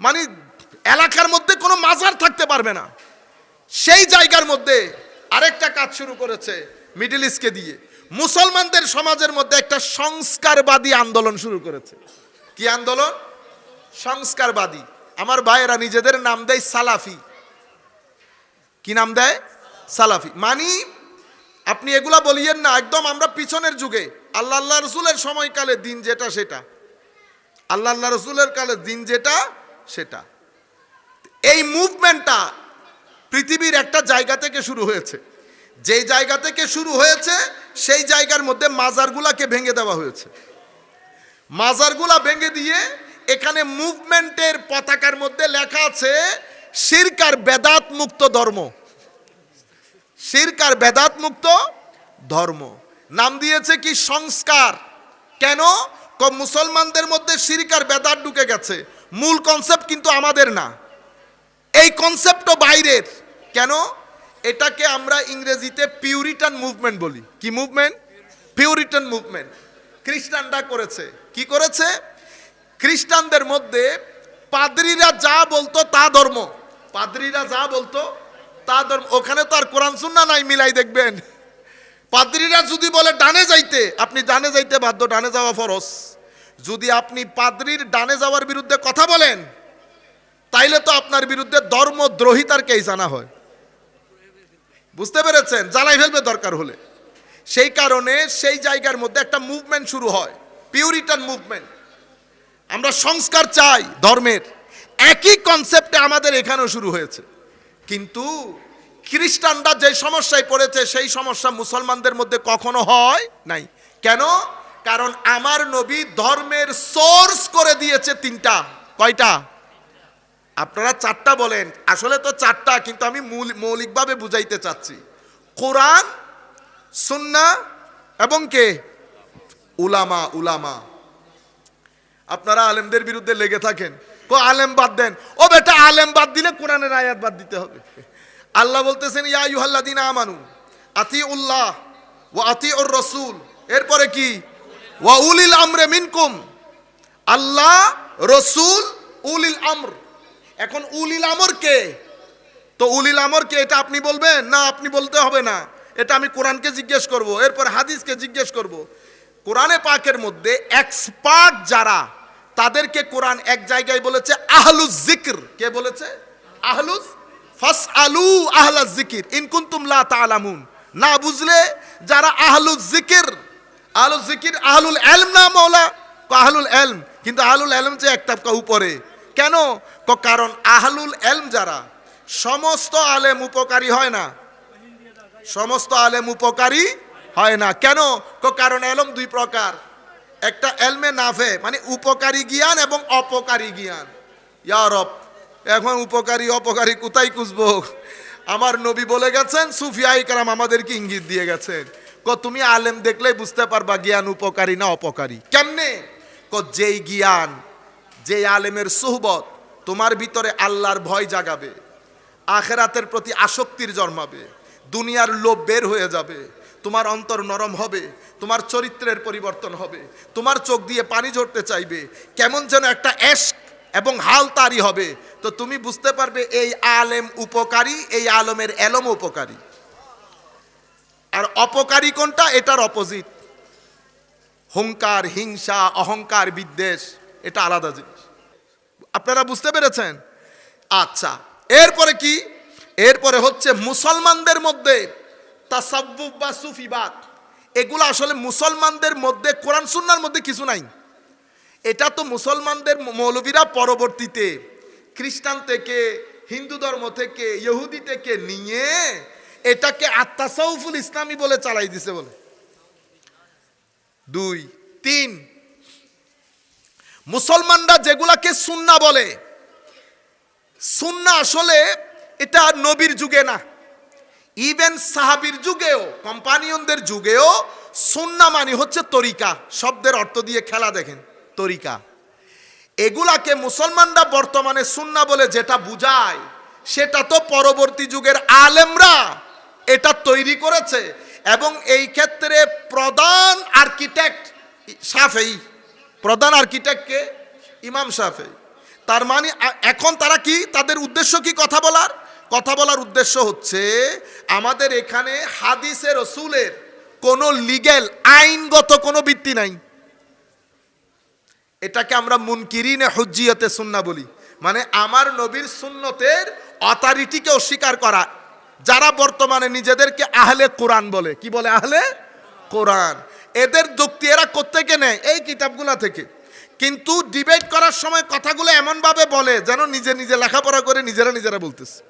মানে এলাকার মধ্যে কোনো মাজার থাকতে পারবে না। সেই জায়গার মধ্যে আরেকটা কাজ শুরু করেছে মিডিল ইস্টকে দিয়ে। মুসলমানদের সমাজের মধ্যে একটা সংস্কারবাদী আন্দোলন শুরু করেছে। কি আন্দোলন? সংস্কারবাদী। আমার ভাইয়েরা নিজেদের নাম দেয় সালাফি। কি নাম দেয়? সালাফি। মানি আপনি এগুলা বলিয়েন না, একদম আমরা পিছনের যুগে। আল্লাহ আল্লাহ রসুলের সময়কালে দিন যেটা সেটা। আল্লাহ আল্লাহ রসুলের কালে দিন যেটা সেটা। এই মুভমেন্টটা পৃথিবীর একটা জায়গা থেকে শুরু হয়েছে। যেই জায়গা থেকে শুরু হয়েছে, সেই জায়গার মধ্যে মাজারগুলাকে ভেঙে দেওয়া হয়েছে। মাজারগুলা ভেঙে দিয়ে এখানে মুভমেন্টের পতাকার মধ্যে লেখা আছে শিরকার বেদাত মুক্ত ধর্ম। শিরকার বেদাত মুক্ত ধর্ম। নাম দিয়েছে কি, সংস্কার। কেন? মুসলমানদের মধ্যে শিরকার বেদাত ঢুকে গেছে। মূল কনসেপ্ট কিন্তু আমাদের না। এই কনসেপ্টও বাইরের। কেন? এটাকে আমরা ইংরেজিতে পিউরিটান মুভমেন্ট বলি। কি মুভমেন্ট পিউরিটান মুভমেন্ট খ্রিস্টানরা করেছে। কি করেছে? খ্রিস্টানদের মধ্যে পাদ্রীরা যা বলতো তা ধর্ম। পাদ্রীরা যা বলতো তা ধর্ম। ওখানে তো আর কোরআন সুন্না নাই, মিলাই দেখবেন। পাদ্রীরা যদি বলে, ডানে যাইতে। আপনি ডানে যাইতে বাধ্য, ডানে যাওয়া ফরস যদি আপনি পাদ্রীর ডানে যাওয়ার বিরুদ্ধে কথা বলেন, তাইলে তো আপনার বিরুদ্ধে ধর্মদ্রোহিতার কেস আনা হয়। বুঝতে পেরেছেন? জ্বালাই ফেলবে দরকার হলে। সেই কারণে সেই জায়গার মধ্যে একটা মুভমেন্ট শুরু হয় পিউরিটান মুভমেন্ট আমরা সংস্কার চাই ধর্মের। একই কনসেপ্টে আমাদের এখানেও শুরু হয়েছে। কিন্তু খ্রিস্টানরা যে সমস্যায় পড়েছে, সেই সমস্যা মুসলমানদের মধ্যে কখনো হয় নাই। কেন? কারণ আমার নবী ধর্মের সোর্স করে দিয়েছে তিনটা। কয়টা? আপনারা চারটা বলেন। আসলে তো চারটা, কিন্তু আমি মূল মৌলিকভাবে বুঝাইতে চাচ্ছি। কোরআন, সুন্না এবং কে? উলামা উলামা। আপনারা আলেমদের বিরুদ্ধে লেগে থাকেন। কো আলেম বাদ দেন। ও বেটা, আলেম বাদ দিলে কোরআনের আয়াত বাদ দিতে হবে। আল্লাহ বলতেছেন, ইয়া ইউহাল্লাদিনা আমানু আতি উল্লাহ ও আতি ওর রসুল। এরপরে কি? ওয়া উলিল আমরে মিনকুম। আল্লাহ, রসুল, উলিল আমর। এখন উলিল আমর কে? তো উলিল আমর কে, এটা আপনি বলবেন? না, আপনি বলতে হবে না। এটা আমি কোরআনকে জিজ্ঞেস করব, এরপর হাদিসকে জিজ্ঞেস করব। কোরআনে পাকের মধ্যে এক্সপার্ট যারা, তাদেরকে কোরআন এক জায়গায় বলেছে আহলুজ জিক্র। কে বলেছে? আহলুজ ফাস আলু আহলা জিকির। ইনকুন্তুম লা তালামুন না বুঝলে, যারা আহলুজ জিকির আহলুজ জিকির, আহলুল এলম না মৌলা ক আহলুল এলম। কিন্তু আহলুল এলম যে একটা কা উপরে। কেন? ক কারণ আহলুল এলম যারা, সমস্ত আলেম উপকারী হয় না। সমস্ত আলেম উপকারী হয় না। কেন? ক কারণ এলম দুই প্রকার। একটা এলমে নাফে মানে উপকারী জ্ঞান এবং অপকারী জ্ঞান। ইয়ারব এখন উপকারী, অপকারী কোথায় খুঁজবো? আমার নবী বলে গেছেন সুফিয়াই কারাম আমাদেরকে ইঙ্গিত দিয়ে গেছেন। ক, তুমি আলেম দেখলেই বুঝতে পারবা জ্ঞান উপকারী না অপকারী। কেমনে? ক, যেই জ্ঞান, যেই আলেমের সোহবত, তোমার ভিতরে আল্লাহর ভয় জাগাবে, আখেরাতের প্রতি আসক্তির জন্মাবে, দুনিয়ার লোভ বের হয়ে যাবে, তোমার অন্তর নরম হবে, তোমার চরিত্রের পরিবর্তন হবে, তোমার চোখ দিয়ে পানি ঝরতে চাইবে, কেমন যেন একটা এশক এবং হাল তারি হবে, তো তুমি বুঝতে পারবে এই আলেম উপকারী, এই আলমের এলম উপকারী। আর অপকারী কোনটা? এটার অপোজিট হুঙ্কার হিংসা, অহংকার, বিদ্বেষ, এটা আলাদা জিনিস। আপনারা বুঝতে পেরেছেন? আচ্ছা এরপরে কি? এরপরে হচ্ছে মুসলমানদের মধ্যে তাসাব্বুফ বা সুফিবাদ। এগুলো আসলে মুসলমানদের মধ্যে, কোরআন সুন্নার মধ্যে কিছু নাই। এটা তো মুসলমানদের মৌলবীরা পরবর্তীতে খ্রিস্টান থেকে, হিন্দু ধর্ম থেকে, ইহুদি থেকে নিয়ে এটাকে আত্মাসাউফুল ইসলামী বলে চালাই দিছে বলে। দুই, তিন, মুসলমানরা যেগুলাকে সুন্না বলে, সুন্না আসলে এটা নবীর যুগে না। ইভেন সাহাবির যুগেও, কোম্পানিয়নদের যুগেও সুন্না মানে হচ্ছে তরিকা। শব্দের অর্থ দিয়ে খেলা দেখেন, তরিকা। এগুলাকে মুসলমানরা বর্তমানে সুন্না বলে যেটা বুঝায়, সেটা তো পরবর্তী যুগের আলেমরা এটা তৈরি করেছে এবং এই ক্ষেত্রে প্রধান আর্কিটেক্ট সাফেই। প্রধান আর্কিটেক্টকে ইমাম সাফেই। তার মানে এখন তারা কি, তাদের উদ্দেশ্য কি কথা বলার? কথা বলার উদ্দেশ্য হচ্ছে আমাদের এখানে হাদিসের রসুলের কোনো লিগেল আইনগত কোনো ভিত্তি নাই। এটাকে আমরা মুনকিরিনে হুজ্জিয়তে সুন্না বলি। মানে আমার নবীর সুন্নতের অথরিটিকে অস্বীকার করা যারা বর্তমানে নিজেদেরকে আহলে কোরআন বলে, কি বলে আহলে? কোরআন। এদের যুক্তি এরা কোত্থেকে নেয়? এই কিতাবগুলা থেকে। কিন্তু ডিবেট করার সময় কথাগুলো এমনভাবে বলে যেন নিজে নিজে লেখাপড়া করে নিজেরা নিজেরা বলতেছে।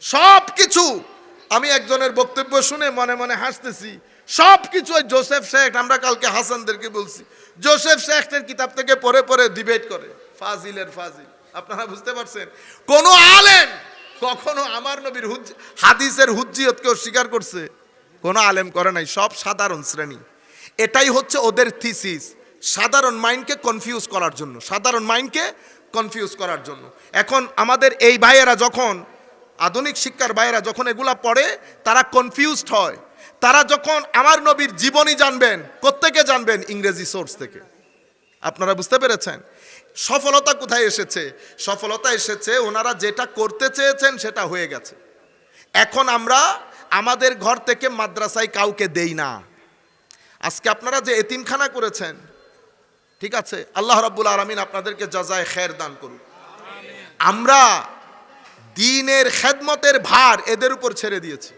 সব কিছু আমি একজনের বক্তব্য শুনে মনে মনে হাসতেছি। সব কিছু ওই জোসেফ শেখ, আমরা কালকে হাসানদেরকে বলছি। জোসেফ শেখের কিতাব থেকে পড়ে পড়ে ডিবেট করে। ফাজিলের ফাজিল। আপনারা বুঝতে পারছেন? কোন আলেম কখনো আমার নবীর হাদিসের হুজ্জিয়তকে স্বীকার করছে? কোনো আলেম করে নাই, সব সাধারণ শ্রেণি। এটাই হচ্ছে ওদের থিসিস সাধারণ মাইন্ডকে কনফিউজ করার জন্য, সাধারণ মাইন্ডকে কনফিউজ করার জন্য। এখন আমাদের এই ভাইয়েরা যখন, আধুনিক শিক্ষার ভাইয়েরা যখন এগুলা পড়ে, তারা কনফিউজড হয়। তারা যখন আমার নবীর জীবনী জানবেন, কোত্থেকে জানবেন? ইংরেজি সোর্স থেকে। আপনারা বুঝতে পেরেছেন? সফলতা কোথায় এসেছে? সফলতা এসেছে, ওনারা যেটা করতে চেয়েছেন সেটা হয়ে গেছে। এখন আমরা আমাদের ঘর থেকে মাদ্রাসায় কাউকে দেই না। আজকে আপনারা যে এতিমখানা করেছেন, ঠিক আছে? আল্লাহ রাব্বুল আলমিন আপনাদেরকে যাজায় খের দান করুন আমরা দিনের খেদমতের ভার এদের উপর ছেড়ে দিয়েছি।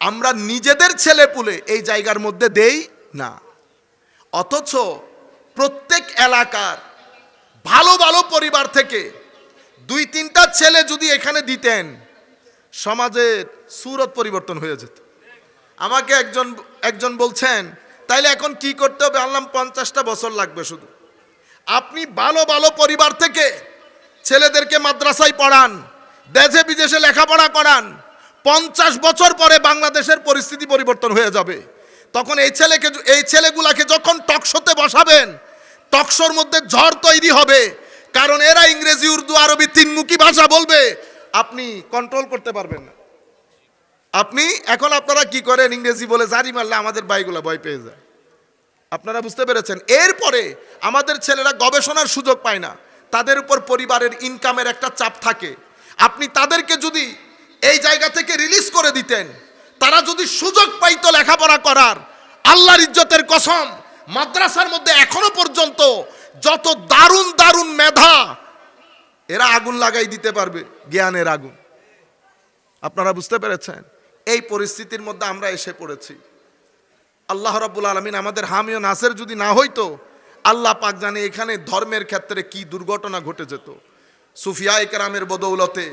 আমরা নিজেদের ছেলে পুলে এই জায়গার মধ্যে দেই না। অথচ প্রত্যেক এলাকার ভালো ভালো পরিবার থেকে দুই, তিনটা ছেলে যদি এখানে দিতেন সমাজের সুরত পরিবর্তন হয়ে যেত। আমাকে একজন একজন বলছেন, তাইলে এখন কি করতে হবে? আনলাম পঞ্চাশটা বছর লাগবে শুধু। আপনি ভালো ভালো পরিবার থেকে ছেলেদেরকে মাদ্রাসায় পড়ান, দেশে, বিদেশে লেখাপড়া করান, পঞ্চাশ বছর পরে বাংলাদেশের পরিস্থিতি পরিবর্তন হয়ে যাবে। তখন এই ছেলেকে, এই ছেলেগুলাকে যখন টকশোতে বসাবেন টকশোর মধ্যে ঝড় তৈরি হবে। কারণ এরা ইংরেজি, উর্দু, আরবি তিনমুখী ভাষা বলবে। আপনি কন্ট্রোল করতে পারবেন না। আপনি, এখন আপনারা কি করেন ইংরেজি বলে জারি মারলে আমাদের বাইগুলা ভয় পেয়ে যায়। আপনারা বুঝতে পেরেছেন? এরপরে আমাদের ছেলেরা গবেষণার সুযোগ পায় না। তাদের উপর পরিবারের ইনকামের একটা চাপ থাকে। আপনি তাদেরকে যদি এই জায়গা থেকে রিলিজ করে দিতেন, তারা যদি সুযোগ পাইতো লেখাপড়া করার, আল্লাহর ইজ্জতের কসম মাদ্রাসার মধ্যে এখনও পর্যন্ত যত দারুণ দারুণ মেধা, এরা আগুন লাগাই দিতে পারবে, জ্ঞানের আগুন। আপনারা বুঝতে পেরেছেন? এই পরিস্থিতির মধ্যে আমরা এসে পড়েছি। আল্লাহ রাব্বুল আলমিন আমাদের হামিও নাসের যদি না হইতো, আল্লাহ পাক জানে এখানে ধর্মের ক্ষেত্রে কি দুর্ঘটনা ঘটে যেত। সুফিয়া একরামের বদৌলতে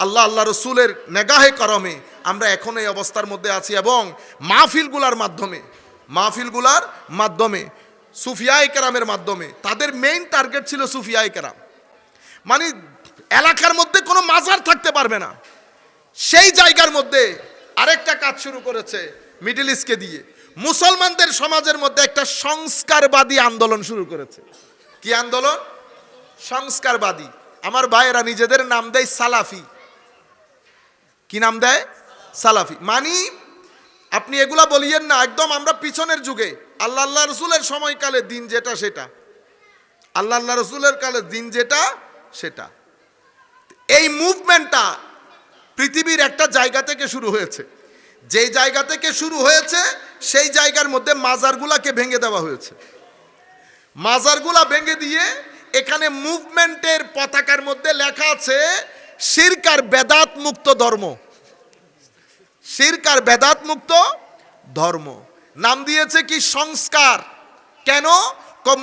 আল্লাহ আল্লাহ রসুলের নেগাহে করমে আমরা এখন এই অবস্থার মধ্যে আছি এবং মাহফিলগুলার মাধ্যমে মাহফিলগুলার মাধ্যমে সুফিয়া একরামের মাধ্যমে। তাদের মেইন টার্গেট ছিল সুফিয়া একরাম মানে এলাকার মধ্যে কোনো মাজার থাকতে পারবে না। সেই জায়গার মধ্যে আরেকটা কাজ শুরু করেছে মিডল ইস্টকে দিয়ে। মুসলমানদের সমাজের মধ্যে একটা সংস্কারবাদী আন্দোলন শুরু করেছে। কি আন্দোলন? সংস্কারবাদী। আমার ভাইয়েরা নিজেদের নাম দেয় সালাফি। কি নাম দেয়? সালাফি। মানি আপনি এগুলা বলিয়েন না, একদম আমরা পিছনের যুগে। আল্লাহ আল্লাহ রসুলের সময়কালে দিন যেটা, সেটা। আল্লাহ আল্লাহ রসুলের কালে দিন যেটা, সেটা। এই মুভমেন্টটা পৃথিবীর একটা জায়গা থেকে শুরু হয়েছে। যেই জায়গা থেকে শুরু হয়েছে, সেই জায়গার মধ্যে মাজারগুলাকে ভেঙে দেওয়া হয়েছে। মাজারগুলা ভেঙে দিয়ে এখানে মুভমেন্টের পতাকার মধ্যে লেখা আছে শিরকার বেদাত মুক্ত ধর্ম। শিরকার বেদাত মুক্ত ধর্ম। নাম দিয়েছে কি সংস্কার। কেন?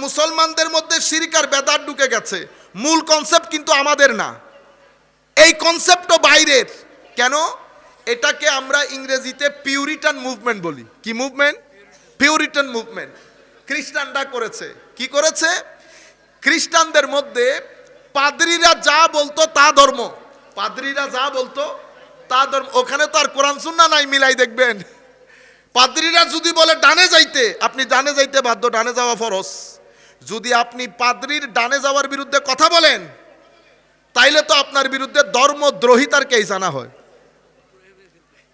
মুসলমানদের মধ্যে শিরকার বেদাত ঢুকে গেছে। মূল কনসেপ্ট কিন্তু আমাদের না। এই কনসেপ্টও বাইরের। কেন? এটাকে আমরা ইংরেজিতে পিউরিটান মুভমেন্ট বলি। কি মুভমেন্ট পিউরিটান মুভমেন্ট খ্রিস্টানরা করেছে। কি করেছে? খ্রিস্টানদের মধ্যে পাদ্রীরা যা বলতো তা ধর্ম। পাদ্রীরা যা বলতো তা ধর্ম, ওখানে তো আর কোরআন সুন্না নাই, মিলাই দেখবেন। পাদ্রীরা যদি বলে ডানে যাইতে, আপনি ডানে যাইতে বাধ্য, ডানে যাওয়া ফরস যদি আপনি পাদ্রীর ডানে যাওয়ার বিরুদ্ধে কথা বলেন, তাইলে তো আপনার বিরুদ্ধে ধর্মদ্রোহিতার কেস আনা হয়।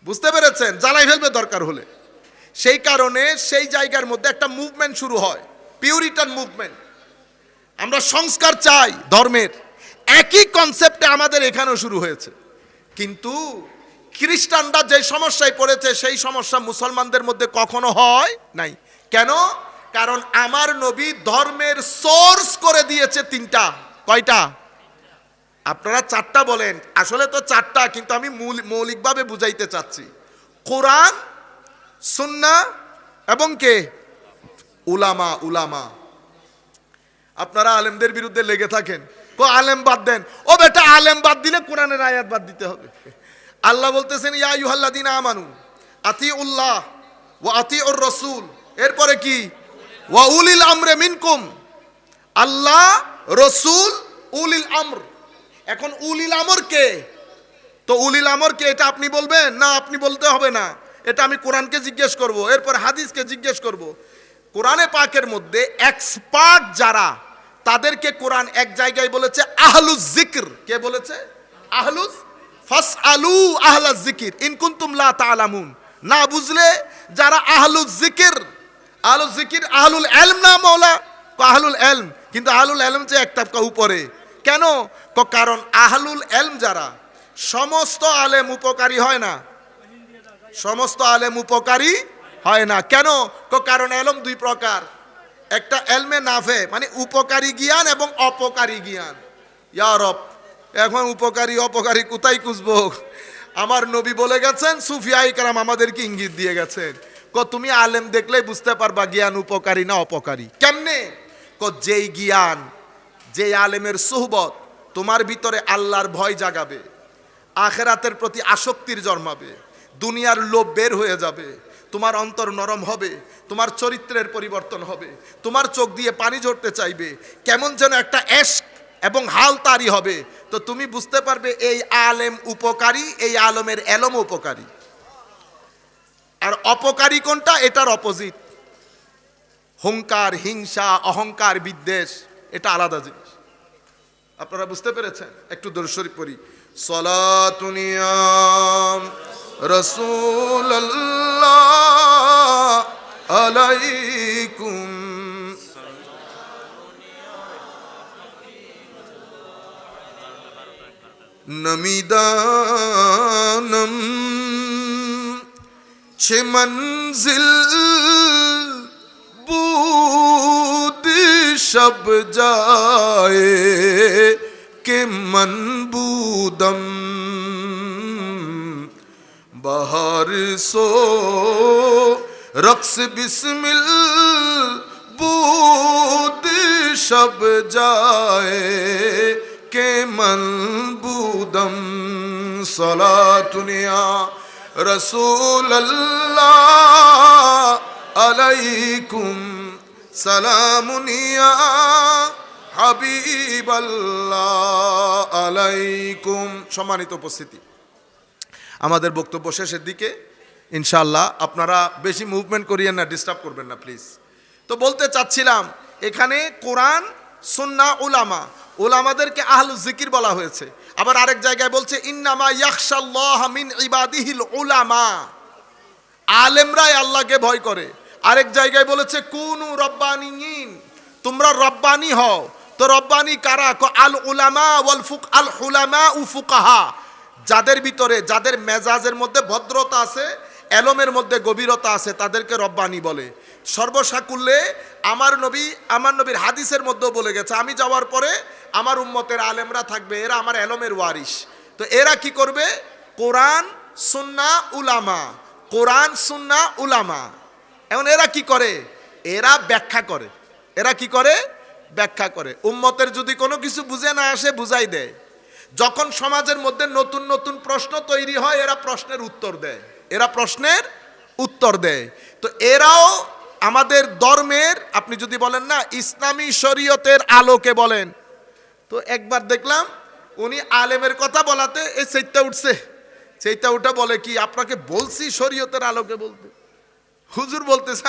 বুঝতে পেরেছেন? জ্বালাই ফেলবে দরকার হলে। সেই কারণে সেই জায়গার মধ্যে একটা মুভমেন্ট শুরু হয়। পিউরিটান মুভমেন্ট আমরা সংস্কার চাই ধর্মের। একই কনসেপ্টে আমাদের এখানেও শুরু হয়েছে। কিন্তু খ্রিস্টানরা যে সমস্যায় পড়েছে, সেই সমস্যা মুসলমানদের মধ্যে কখনো হয় নাই। কেন? কারণ আমার নবী ধর্মের সোর্স করে দিয়েছে তিনটা। কয়টা? আপনারা চারটা বলেন। আসলে তো চারটা, কিন্তু আমি মূল- মৌলিকভাবে বুঝাইতে চাচ্ছি। কোরআন, সুন্না এবং কে? উলামা উলামা। আপনারা আলেমদের বিরুদ্ধে লেগে থাকেন। কো আলেম বাদ দেন। ও বেটা আলেম বাদ দিলে কোরআনের আয়াত বাদ দিতে হবে। আল্লাহ বলতেছেন, ইয়া ইউহাল্লাদিন আমানু আতি উল্লাহ ও আতি ওর রসুল। এরপরে কি? ওয়া উলিল আমরে মিনকুম। আল্লাহ, রসুল, উলিল আমর। এখন উলিল আমর কে? তো উলিল আমর কে, এটা আপনি বলবেন? না, আপনি বলতে হবে না। এটা আমি কোরআনকে জিজ্ঞেস করব। এরপর হাদিসকে জিজ্ঞেস করব। কোরআনে পাকের মধ্যে এক্সপার্ট যারা তাদেরকে কোরআন এক জায়গায় বলেছে, আহলুজ জিক্র। কে বলেছে? আহলুজ? ফাস আলু আহলা জিকির ইনকুন্তুম লা তালামুন না বুঝলে, যারা আহলুজ জিকির আহলুজ জিকির আহলুল এলম না মৌলা আহলুল এলম? কিন্তু আহলুল এলম যে একটা উপরে। কেন? কারণ আহলুল এলম যারা, সমস্ত আলেম উপকারী হয় না। সমস্ত আলেম উপকারী হয় না। কেন? কারণ এলম দুই প্রকার। একটা এলমে নাফে মানে উপকারী জ্ঞান এবং অপকারী জ্ঞান। ইয়ারব এখন উপকারী, অপকারী কোথায় খুঁজবো? আমার নবী বলে গেছেন সুফিয়াই কারাম আমাদেরকে ইঙ্গিত দিয়ে গেছেন। ক, তুমি আলেম দেখলেই বুঝতে পারবা জ্ঞান উপকারী না অপকারী। কেমনে? ক, যেই জ্ঞান, যেই আলেমের সুহবত, তোমার ভিতরে আল্লাহর ভয় জাগাবে। আখেরাতের প্রতি আসক্তির জন্মাবে। দুনিয়ার লোভ বের হয়ে যাবে। তোমার অন্তর নরম হবে, তোমার চরিত্রের পরিবর্তন হবে, তোমার চোখ দিয়ে পানি ঝরতে চাইবে, কেমন যেন একটা এশক এবং হাল তারি হবে। তো তুমি বুঝতে পারবে এই আলেম উপকারী, এই আলমের এলম উপকারী। আর অপকারী কোনটা? এটার অপোজিট হুঙ্কার হিংসা, অহংকার, বিদ্বেষ, এটা আলাদা জিনিস। আপনারা বুঝতে পেরেছেন? একটু দর্শরী পড়ি সলাতুনিয়াম রসুল علیکم نمیدانم چھ منزل بود شب جائے کہ من بودم بہار سو রক্স বিসমিল, বুদ সব যায়। কে মন বুদম সলা দুনিয়া রসুল্লাহ আলাইকুম সালামুনিয়া হাবিবাল্লা আলাইকুম। সম্মানিত উপস্থিতি। আমাদের বক্তব্য শেষের দিকে ইনশাল্লাহ আপনারা বেশি মুভমেন্ট করিয়েন না ডিস্টার্ব করবেন না প্লিজ তো বলতে চাচ্ছিলাম, এখানে কোরআন, সুন্না, উলামা ওলামাদেরকে আহলু জিকির বলা হয়েছে। আবার আরেক জায়গায় বলছে, ইন্নামা ইয়াকশাল্লাহ মিন ইবাদিহিল উলামা। আলেমরাই আল্লাহকে ভয় করে। আরেক জায়গায় বলেছে, কুনু রব্বানি রব্বানিন তোমরা রব্বানি হও। তো রব্বানি কারা? ক, আল উলামা ওয়াল ফুক, আল হুলামা উ ফুকাহা। যাদের ভিতরে, যাদের মেজাজের মধ্যে ভদ্রতা আছে এলমের মধ্যে গভীরতা আছে, তাদেরকে রব্বানি বলে। সর্বসাকুল্যে আমার নবী, আমার নবীর হাদিসের মধ্যেও বলে গেছে, আমি যাওয়ার পরে আমার উম্মতের আলেমরা থাকবে, এরা আমার এলমের ওয়ারিস তো এরা কি করবে? কোরআন, সুন্না, উলামা। কোরআন, সুন্না, উলামা। এখন এরা কি করে? এরা ব্যাখ্যা করে। এরা কি করে? ব্যাখ্যা করে। উম্মতের যদি কোনো কিছু বুঝে না আসে, বুঝাই দেয়। যখন সমাজের মধ্যে নতুন নতুন প্রশ্ন তৈরি হয়, এরা প্রশ্নের উত্তর দেয়। এরা প্রশ্নের উত্তর দেয়। তো এরাও আমাদের ধর্মের, আপনি যদি বলেন না, ইসলামী শরীয়তের আলোকে বলেন। তো একবার দেখলাম উনি আলেমের কথা বলাতে এই সেইটা উঠছে। সেইটা উঠা বলে কি, আপনাকে বলছি শরীয়তের আলোকে বলতে। হুজুর বলতেছে